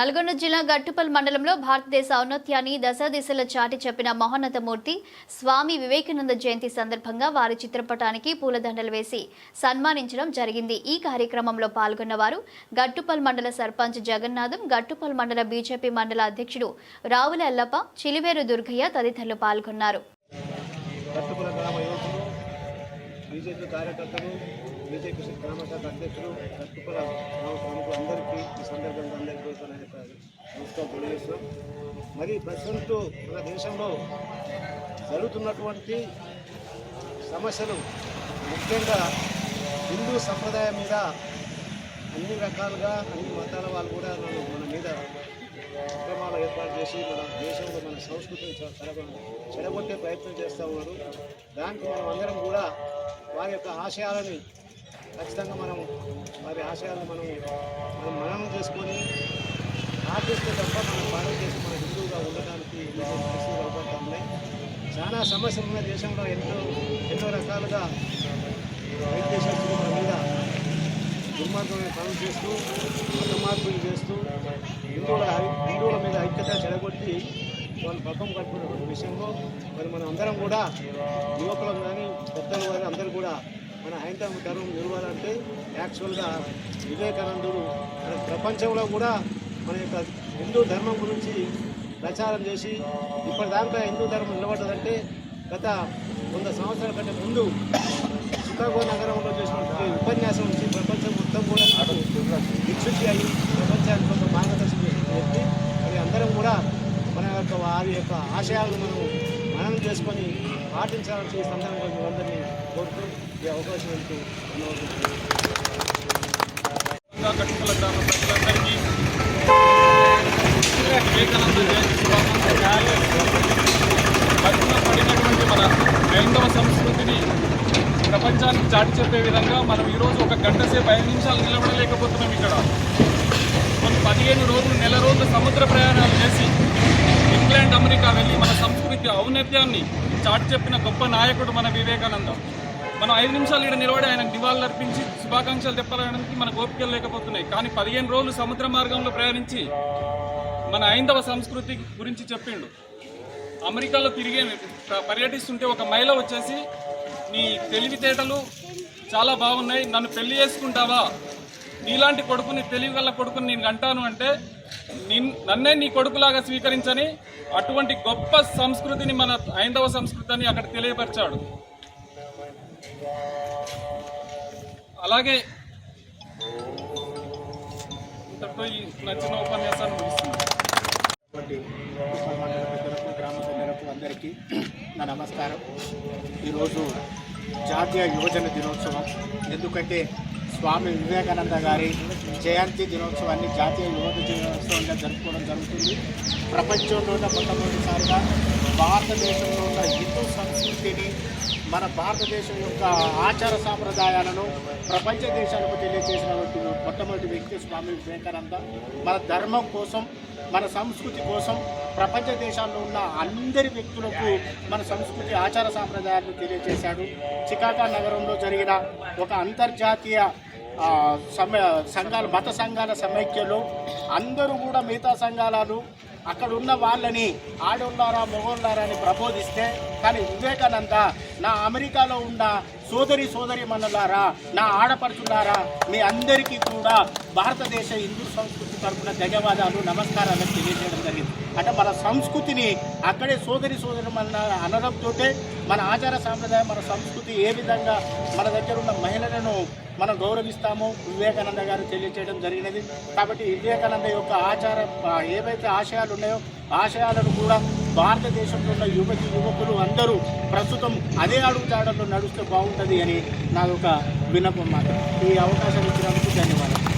నల్గొండ జిల్లా గట్టుపల్ మండలంలో భారతదేశ ఔన్నత్యాన్ని దశ దిశల చాటి చెప్పిన మహోన్నతమూర్తి స్వామి వివేకానంద జయంతి సందర్భంగా వారి చిత్రపటానికి పూలదండలు వేసి సన్మానించడం జరిగింది. ఈ కార్యక్రమంలో పాల్గొన్న వారు గట్టుపల్ మండల సర్పంచ్ జగన్నాథం గట్టుపల్ మండల బీజేపీ మండల అధ్యక్షుడు రావుల ఎల్లప్ప చిలివేరు దుర్గయ్య తదితరులు పాల్గొన్నారు. బీజేపీ కార్యకర్తలు బీజేపీ గ్రామ శాఖ అధ్యక్షులు కట్టుకుల ప్రభుత్వం తెలియజేస్తున్నాం మరి ప్రస్తుతం మన దేశంలో జరుగుతున్నటువంటి సమస్యలు ముఖ్యంగా హిందూ సంప్రదాయం మీద అన్ని రకాలుగా అన్ని మతాల వాళ్ళు కూడా మన మీద అక్రమాలు ఏర్పాటు చేసి మన దేశంలో మన సంస్కృతిని చె- చెడగొట్టే ప్రయత్నం చేస్తూ ఉన్నారు. దానికి మనం అందరం కూడా వారి యొక్క ఆశయాలని ఖచ్చితంగా మనం వారి ఆశయాలను మనం మనం మననం చేసుకొని ఆర్టిస్తే తప్ప మనం భారతదేశం మన హిందువుగా ఉండడానికి ఉన్నాయి చాలా సమస్యలు ఉన్న దేశంలో ఎన్నో ఎన్నో రకాలుగా వైద్యశాస్త్రులు మన మీద దుర్మార్గమైన పనులు చేస్తూ మత మార్పులు చేస్తూ హిందువుల హిందువుల మీద ఐక్యత చెడగొట్టి వాళ్ళు పక్కం కట్టుకున్న విషయంలో మరి మనం అందరం కూడా యువకులం కానీ పెద్దలు కానీ అందరూ కూడా మన హైందవ ధర్మం నిలవాలంటే యాక్చువల్గా వివేకానందుడు మన ప్రపంచంలో కూడా మన యొక్క హిందూ ధర్మం గురించి ప్రచారం చేసి ఇప్పటిదాకా హిందూ ధర్మం నిలబడ్డదంటే గత వంద సంవత్సరాల కంటే ముందు చికాగో నగరంలో చేసినటువంటి ఉపన్యాసం నుంచి ప్రపంచం మొత్తం కూడా నాకు అయ్యి ప్రపంచానికి కొంత మార్గదర్శనం చేసిన వ్యక్తి. మరి అందరం కూడా మన యొక్క వారి యొక్క ఆశయాలను మనం మనం చేసుకొని పాటించాలని ఈ సందర్భంగా మీరందరినీ కోరుతూ ఈ అవకాశం ఇస్తూ కట్టుకుల గ్రామ వివేకానంద జయంతి శుభాకాంక్షలు. పడినటువంటి మన హైందవ సంస్కృతిని ప్రపంచానికి చాటి చెప్పే విధంగా మనం ఈరోజు ఒక గంట సేపు ఐదు నిమిషాలు నిలబడలేకపోతున్నాం ఇక్కడ. కొన్ని పదిహేను రోజులు నెల రోజులు సముద్ర ప్రయాణాలు చేసి ఇంగ్లాండ్ అమెరికా వెళ్ళి మన సంస్కృతి ఔన్నత్యాన్ని చాటి చెప్పిన గొప్ప నాయకుడు మన వివేకానంద. మనం ఐదు నిమిషాలు ఇక్కడ నిలబడి ఆయనకు నివాళులు అర్పించి శుభాకాంక్షలు చెప్పడానికి మన ఓపికలు లేకపోతున్నాయి. కానీ పదిహేను రోజులు సముద్ర మార్గంలో ప్రయాణించి మన ఐందవ సంస్కృతి గురించి చెప్పిండు. అమెరికాలో తిరిగే పర్యటిస్తుంటే ఒక మహిళ వచ్చేసి నీ తెలివితేటలు చాలా బాగున్నాయి నన్ను పెళ్ళి చేసుకుంటావా? నీలాంటి కొడుకుని తెలివి గల కొడుకుని నేను అంటాను అంటే నిన్- నన్నే నీ కొడుకులాగా స్వీకరించని అటువంటి గొప్ప సంస్కృతిని మన ఐందవ సంస్కృతి అని అక్కడ తెలియపరిచాడు. అలాగే ఇంతటితో ఈ నచ్చిన ఉపన్యాసాన్ని ముగిస్తున్నాను. పెద్దలకు గ్రామ పెద్దలకు అందరికీ నా నమస్కారం. ఈరోజు జాతీయ యువజన దినోత్సవం. ఎందుకంటే స్వామి వివేకానంద గారి జయంతి దినోత్సవాన్ని జాతీయ యువత దినోత్సవంగా జరుపుకోవడం జరుగుతుంది. ప్రపంచంలోనే మొట్టమొదటిసారిగా భారతదేశంలో ఉన్న హిందూ సంస్కృతిని మన భారతదేశం యొక్క ఆచార సాంప్రదాయాలను ప్రపంచ దేశాలకు తెలియజేసినటువంటి మొట్టమొదటి వ్యక్తి స్వామి వివేకానంద. మన ధర్మం కోసం మన సంస్కృతి కోసం ప్రపంచ దేశాల్లో ఉన్న అందరి వ్యక్తులకు మన సంస్కృతి ఆచార సాంప్రదాయాలను తెలియజేశాడు. చికాగా నగరంలో జరిగిన ఒక అంతర్జాతీయ సమ్మె సంఘాల మత సంఘాల సమైక్యలో అందరూ కూడా మిగతా సంఘాలను అక్కడ ఉన్న వాళ్ళని ఆడోళ్ళారా మొగోళ్ళారా అని ప్రబోధిస్తే కానీ వివేకానంద నా అమెరికాలో ఉన్న సోదరి సోదరి మనులారా నా ఆడపడుచులారా మీ అందరికీ కూడా భారతదేశ హిందూ సంస్కృతి తరఫున ధన్యవాదాలు నమస్కారాలు తెలియజేయడం జరిగింది. అంటే మన సంస్కృతిని అక్కడే సోదరి సోదరి మన అనడంతో మన ఆచార సాంప్రదాయం మన సంస్కృతి ఏ విధంగా మన దగ్గర ఉన్న మహిళలను మనం గౌరవిస్తామో వివేకానంద గారు తెలియజేయడం జరిగినది. కాబట్టి వివేకానంద యొక్క ఆచార ఏవైతే ఆశయాలు ఉన్నాయో ఆశయాలను కూడా భారతదేశంలో ఉన్న యువతి యువకులు అందరూ ప్రస్తుతం అదే అడుగు జాడల్లో నడుస్తే బాగుంటుంది అని నాదొక ఒక విన్నపం మాట. ఈ అవకాశం ఇచ్చినందుకు ధన్యవాదాలు.